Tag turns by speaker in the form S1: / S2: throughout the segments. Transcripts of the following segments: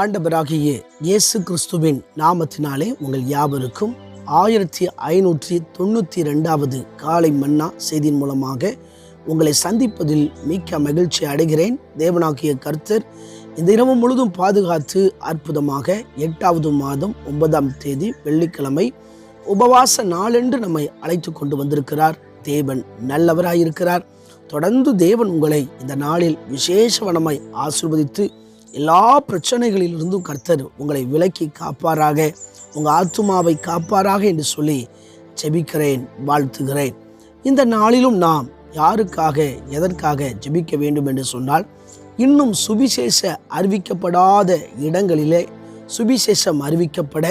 S1: ஆண்டவராகிய இயேசு கிறிஸ்துவின் நாமத்தினாலே உங்கள் யாவருக்கும் ஆயிரத்தி ஐநூற்றி தொண்ணூற்றி ரெண்டாவது காலை மன்னா செய்தியின் மூலமாக உங்களை சந்திப்பதில் மிக்க மகிழ்ச்சி அடைகிறேன். தேவனாகிய கர்த்தர் இந்த இரவு முழுதும் பாதுகாத்து அற்புதமாக எட்டாவது மாதம் ஒன்பதாம் தேதி வெள்ளிக்கிழமை உபவாச நாளென்று நம்மை அழைத்து கொண்டு வந்திருக்கிறார். தேவன் நல்லவராயிருக்கிறார். தொடர்ந்து தேவன் உங்களை இந்த நாளில் விசேஷவனமாய் ஆசிர்வதித்து எல்லா பிரச்சனைகளிலிருந்தும் கர்த்தர் உங்களை விலக்கி காப்பாராக உங்கள் ஆத்துமாவை காப்பாராக என்று சொல்லி ஜெபிக்கிறேன் வாழ்த்துகிறேன். இந்த நாளிலும் நாம் யாருக்காக எதற்காக ஜெபிக்க வேண்டும் என்று சொன்னால் இன்னும் சுவிசேஷ அறிவிக்கப்படாத இடங்களிலே சுவிசேஷம் அறிவிக்கப்பட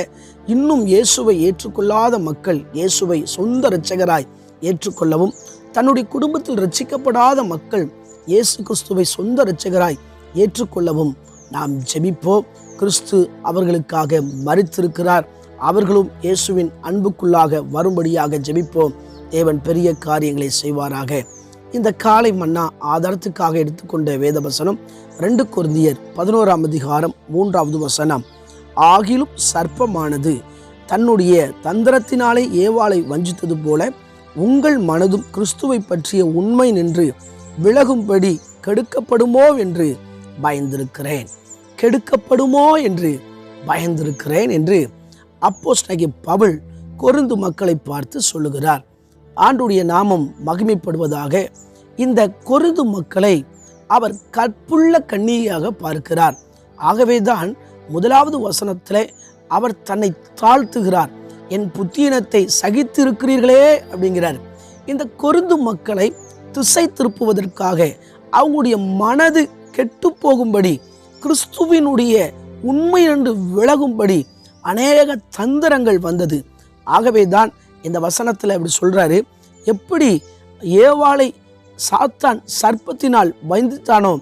S1: இன்னும் இயேசுவை ஏற்றுக்கொள்ளாத மக்கள் இயேசுவை சொந்த இரட்சகராய் ஏற்றுக்கொள்ளவும் தன்னுடைய குடும்பத்தில் ரட்சிக்கப்படாத மக்கள் இயேசு கிறிஸ்துவை சொந்த இரட்சகராய் ஏற்றுக்கொள்ளவும் நாம் ஜெபிப்போம். கிறிஸ்து அவர்களுக்காக மறித்திருக்கிறார் அவர்களும் இயேசுவின் அன்புக்குள்ளாக வரும்படியாக ஜெபிப்போம். தேவன் பெரிய காரியங்களை செய்வாராக. இந்த காலை மன்னா ஆதாரத்துக்காக எடுத்துக்கொண்ட வேத வசனம் ரெண்டு குருந்தியர் பதினோராம் அதிகாரம் மூன்றாவது வசனம். ஆகிலும் சர்ப்பமானது. தன்னுடைய தந்திரத்தினாலே ஏவாளை வஞ்சித்தது போல உங்கள் மனதும் கிறிஸ்துவை பற்றிய உண்மை நின்று விலகும்படி கெடுக்கப்படுமோ என்று பயந்திருக்கிறேன். கெடுக்கப்படுமோ என்று பயந்திருக்கிறேன் என்று அப்போஸ்தலனாகிய பவுல் கொருந்து மக்களை பார்த்து சொல்லுகிறார். ஆண்டுடைய நாமம் மகிமைப்படுவதாக இந்த கொருந்து மக்களை அவர் கற்புள்ள கண்ணியாக பார்க்கிறார். ஆகவேதான் முதலாவது வசனத்தில் அவர் தன்னை தாழ்த்துகிறார். என் புத்தீனத்தை சகித்திருக்கிறீர்களே அப்படிங்கிறார். இந்த கொருந்து மக்களை திசை திருப்புவதற்காக அவங்களுடைய மனது கெட்டு போகும்படி கிறிஸ்துவினுடைய உண்மை என்று விலகும்படி அநேக தந்திரங்கள் வந்தது. ஆகவே தான் இந்த வசனத்தில் இப்படி சொல்கிறாரு எப்படி ஏவாளை சாத்தான் சர்ப்பத்தினால் பயந்துட்டானோ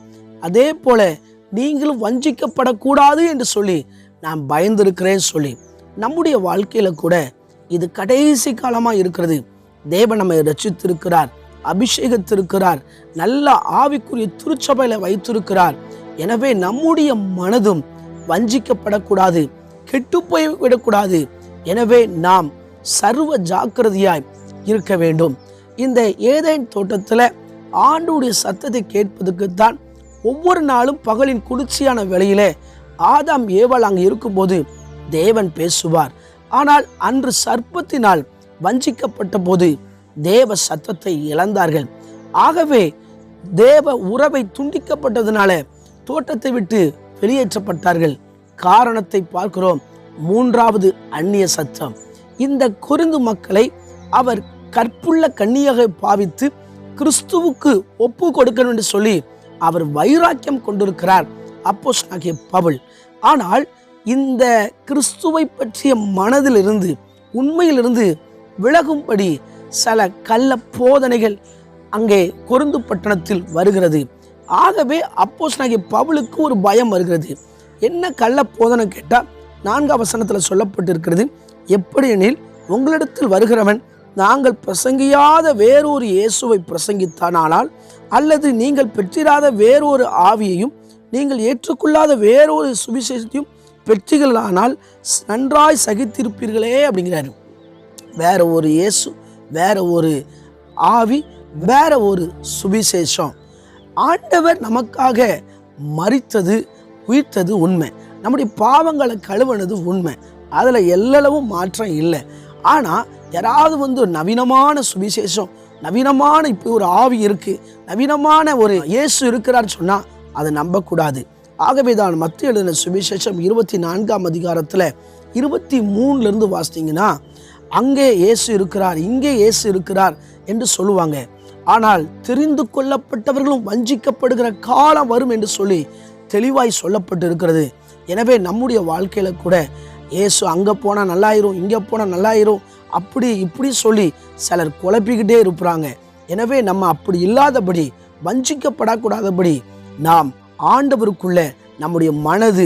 S1: அதே போல நீங்களும் வஞ்சிக்கப்படக்கூடாது என்று சொல்லி நான் பயந்திருக்கிறேன் சொல்லி நம்முடைய வாழ்க்கையில் கூட இது கடைசி காலமாக இருக்கிறது. தேவன் நம்மை ரச்சித்திருக்கிறார் அபிஷேகத்திருக்கிறார் நல்ல ஆவிக்குரிய திருச்சபையில் வைத்திருக்கிறார். எனவே நம்முடைய மனதும் வஞ்சிக்கப்படக்கூடாது கெட்டு போய் விடக்கூடாது. எனவே நாம் சர்வ ஜாக்கிரதையாய் இருக்க வேண்டும். இந்த ஏதேன் தோட்டத்தில் ஆண்டுடைய சத்தத்தை கேட்பதற்குத்தான் ஒவ்வொரு நாளும் பகலின் குளிர்ச்சியான வேலையில் ஆதாம் ஏவாள் அங்கே இருக்கும்போது தேவன் பேசுவார். ஆனால் அன்று சர்ப்பத்தினால் வஞ்சிக்கப்பட்ட போது தேவ சத்தத்தை இழந்தார்கள். ஆகவே தேவ உறவை துண்டிக்கப்பட்டதுனால தோட்டத்தை விட்டு வெளியேற்றப்பட்டார்கள். காரணத்தை பார்க்கிறோம். மூன்றாவது அந்நிய சத்தம் இந்த குருந்து மக்களை அவர் கற்புள்ள கண்ணியாக பாவித்து கிறிஸ்துவுக்கு ஒப்பு கொடுக்கணும் என்று சொல்லி அவர் வைராக்கியம் கொண்டிருக்கிறார். அப்போஸ் ஆகிய பவுல். ஆனால் இந்த கிறிஸ்துவை பற்றிய மனதிலிருந்து உண்மையிலிருந்து விலகும்படி சில கள்ள போதனைகள் அங்கே கொருந்து பட்டணத்தில் வருகிறது. ஆகவே அப்போஸ் நகை பவுலுக்கு ஒரு பயம் வருகிறது. என்ன கள்ள போதனை கேட்டால் நான்காம் வசனத்தில் சொல்லப்பட்டிருக்கிறது எப்படியெனில் உங்களிடத்தில் வருகிறவன் நாங்கள் பிரசங்கியாத வேறொரு இயேசுவை பிரசங்கித்தானால் அல்லது நீங்கள் பெற்றிராத வேறொரு ஆவியையும் நீங்கள் ஏற்றுக்கொள்ளாத வேறொரு சுவிசேஷத்தையும் பெற்றீர்களானால் நன்றாய் சகித்திருப்பீர்களே அப்படிங்கிறாரு. வேற ஒரு இயேசு வேற ஒரு ஆவி வேற ஒரு சுவிசேஷம். ஆண்டவர் நமக்காக மறித்தது உயிர்த்தது உண்மை. நம்முடைய பாவங்களை கழுவுனது உண்மை. அதில் எல்லளவும் மாற்றம் இல்லை. ஆனால் யாராவது வந்து ஒரு நவீனமான சுவிசேஷம் நவீனமான இப்போ ஒரு ஆவி இருக்குது நவீனமான ஒரு இயேசு இருக்கிறார் சொன்னால் அதை நம்பக்கூடாது. ஆகவே தான் மத்திய எழுதின சுவிசேஷம் இருபத்தி நான்காம் அதிகாரத்தில் இருபத்தி மூணுலேருந்து வாசித்தீங்கன்னா அங்கே இயேசு இருக்கிறார் இங்கே இயேசு இருக்கிறார் என்று சொல்லுவாங்க. ஆனால் தெரிந்து கொள்ளப்பட்டவர்களும் வஞ்சிக்கப்படுகிற காலம் வரும் என்று சொல்லி தெளிவாய் சொல்லப்பட்டு இருக்கிறது எனவே நம்முடைய வாழ்க்கையில் கூட ஏசு அங்கே போனால் நல்லாயிரும் இங்கே போனால் நல்லாயிரும் அப்படி இப்படி சொல்லி சிலர் குழப்பிக்கிட்டே இருப்பாங்க. எனவே நம்ம அப்படி இல்லாதபடி வஞ்சிக்கப்படக்கூடாதபடி நாம் ஆண்டவருக்குள்ள நம்முடைய மனது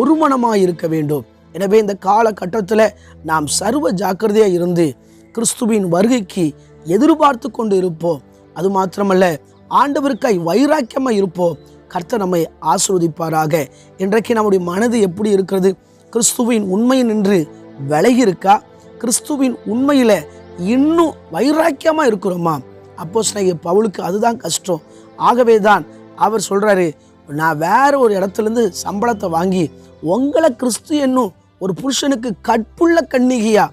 S1: ஒருமனமாக இருக்க வேண்டும். எனவே இந்த காலகட்டத்தில் நாம் சர்வ ஜாக்கிரதையாக இருந்து கிறிஸ்துவின் வருகைக்கு எதிர்பார்த்து கொண்டு இருப்போம். அது மாத்திரமல்ல ஆண்டவருக்காய் வைராக்கியமாக இருப்போம். கர்த்தர் நம்மை ஆசிர்வதிப்பாராக. இன்றைக்கு நம்முடைய மனது எப்படி இருக்கிறது? கிறிஸ்துவின் உண்மை நின்று விலகி இருக்கா? கிறிஸ்துவின் உண்மையில் இன்னும் வைராக்கியமாக இருக்கிறோமா? அப்போ பவுலுக்கு அதுதான் கஷ்டம். ஆகவே தான் அவர் சொல்கிறாரு நான் வேற ஒரு இடத்துலேருந்து சம்பளத்தை வாங்கி உங்களை கிறிஸ்து என்னும் ஒரு புருஷனுக்கு கட்புள்ள கண்ணிகையா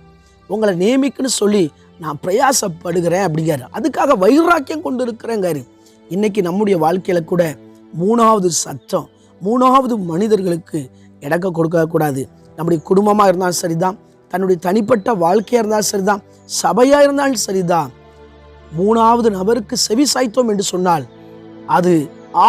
S1: உங்களை நியமிக்குன்னு சொல்லி நான் பிரயாசப்படுகிறேன் அப்படிங்கிறாரு. அதுக்காக வைராக்கியம் கொண்டு இருக்கிறேங்காரு இன்னைக்கு நம்முடைய வாழ்க்கையில் கூட மூணாவது சத்தம் மூணாவது மனிதர்களுக்கு இடக்க கொடுக்கக்கூடாது நம்முடைய குடும்பமாக இருந்தாலும் சரிதான் தன்னுடைய தனிப்பட்ட வாழ்க்கையாக இருந்தாலும் சரிதான் சபையாக இருந்தாலும் சரிதான். மூணாவது நபருக்கு செவி சாய்த்தோம் என்று சொன்னால் அது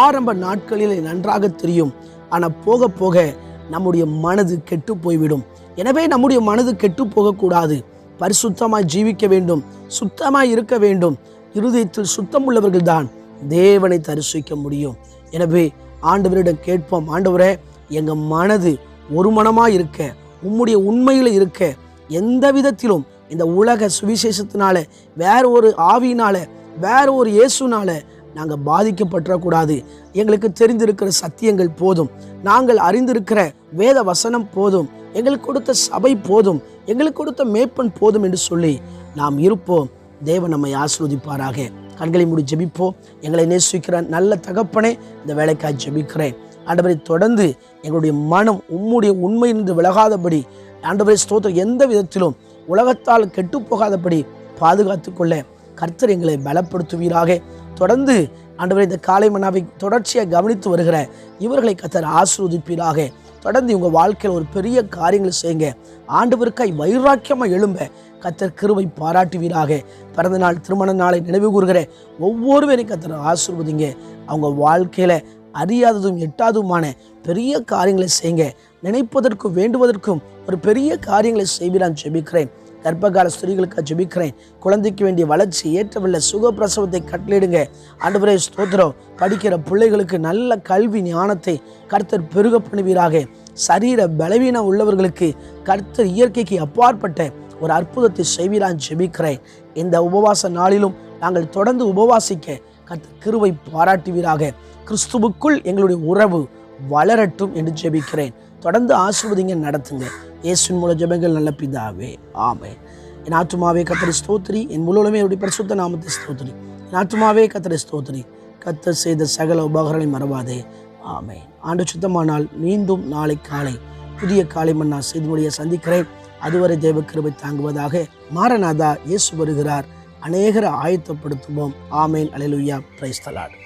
S1: ஆரம்ப நாட்களில் நன்றாக தெரியும். ஆனால் போக போக நம்முடைய மனது கெட்டு போய்விடும். எனவே நம்முடைய மனது கெட்டு போகக்கூடாது. பரிசுத்தமாய் ஜீவிக்க வேண்டும் சுத்தமாய் இருக்க வேண்டும். இருதயத்தில் சுத்தம் உள்ளவர்கள் தான் தேவனை தரிசிக்க முடியும். எனவே ஆண்டவரிடம் கேட்போம் ஆண்டவரே எங்கள் மனது ஒரு மனமாக இருக்க உம்முடைய உண்மையில் இருக்க எந்த விதத்திலும் இந்த உலக சுவிசேஷத்தினால வேற ஒரு ஆவியினால வேற ஒரு இயேசுனால நாங்கள் பாதிக்கப்பட்டுறக்கூடாது எங்களுக்கு தெரிந்திருக்கிற சத்தியங்கள் போதும். நாங்கள் அறிந்திருக்கிற வேத வசனம் போதும். எங்களுக்கு கொடுத்த சபை போதும். எங்களுக்கு கொடுத்த மேப்பன் போதும் என்று சொல்லி நாம் இருப்போம். தேவன் நம்மை ஆஸ்ரோதிப்பாராக கண்களை மூடி ஜெபிப்போம். எங்களை நேசிக்கிற நல்ல தகப்பனே இந்த வேலைக்காய் ஜெபிக்கிறேன். ஆண்டவரை தொடர்ந்து எங்களுடைய மனம் உம்முடைய உண்மை நின்று விலகாதபடி ஆண்டவரை ஸ்தோத்திரம் எந்த விதத்திலும் உலகத்தால் கெட்டு போகாதபடி பாதுகாத்து கொள்ள கர்த்தர் எங்களை பலப்படுத்துவீராக. தொடர்ந்து ஆண்டவரை இந்த காலை மன்னாவை தொடர்ச்சியாக கவனித்து வருகிற இவர்களை கத்தர் ஆசிர்வதிப்பீராக. தொடர்ந்து உங்க வாழ்க்கையில் ஒரு பெரிய காரியங்களை செய்யுங்க. ஆண்டவருக்காய் வைராக்கியமாக எழும்ப. கத்தர் கிருவை பாராட்டுவீராக. பிறந்த நாள் திருமண நாளை நினைவு கூறுகிற ஒவ்வொருவரையும் கத்தர் ஆசிர்வதிங்க. அவங்க வாழ்க்கையில அறியாததும் எட்டாததுமான பெரிய காரியங்களை செய்யுங்க. நினைப்பதற்கும் வேண்டுவதற்கும் ஒரு பெரிய காரியங்களை செய்வீரான் ஜெபிக்கிறேன். கர்ப்பகால ஸ்திரீகளுக்கு ஜெபிக்கிறேன். குழந்தைக்கு வேண்டிய வளர்ச்சி ஏற்றவில்லை சுகப்பிரசவத்தை கட்டளிடுங்க ஆண்டவரே ஸ்தோத்திரம். படிக்கிற பிள்ளைகளுக்கு நல்ல கல்வி ஞானத்தை கர்த்தர் பெருக பண்ணுவீராக. சரீர பலவீனம் உள்ளவர்களுக்கு கர்த்தர் இயற்கைக்கு அப்பாற்பட்ட ஒரு அற்புதத்தை செய்வீரான் ஜெபிக்கிறேன். இந்த உபவாச நாளிலும் நாங்கள் தொடர்ந்து உபவாசிக்க கர்த்தர் கிருவை பாராட்டுவீராக. கிறிஸ்துவுக்குள் எங்களுடைய உறவு வளரட்டும் என்று ஜெபிக்கிறேன். தொடர்ந்து ஆசிர்வதிங்க நடத்துங்க. இயேசுவின் மூல ஜெபங்கள் நல்ல பிதாவே ஆமே என் ஆத்துமாவே கத்தரி ஸ்தோத்திரி. என் முழுவதுமே என்னுடைய பரிசுத்த நாமத்தை ஸ்தோத்திரி. என் ஆத்துமாவே கத்தரி ஸ்தோத்திரி. கத்த செய்த சகல உபகரணை மறவாதே ஆமே ஆண்டு சுத்தமானால் மீண்டும் நாளை காலை புதிய காலை மன்னா செய்து முடிய சந்திக்கிறேன். அதுவரை தேவ கிருபை தாங்குவதாக மாரநாதா இயேசு வருகிறார். அநேகரை ஆயத்தப்படுத்துவோம். ஆமேன். அலைலுயா பிரைஸ்தலாடு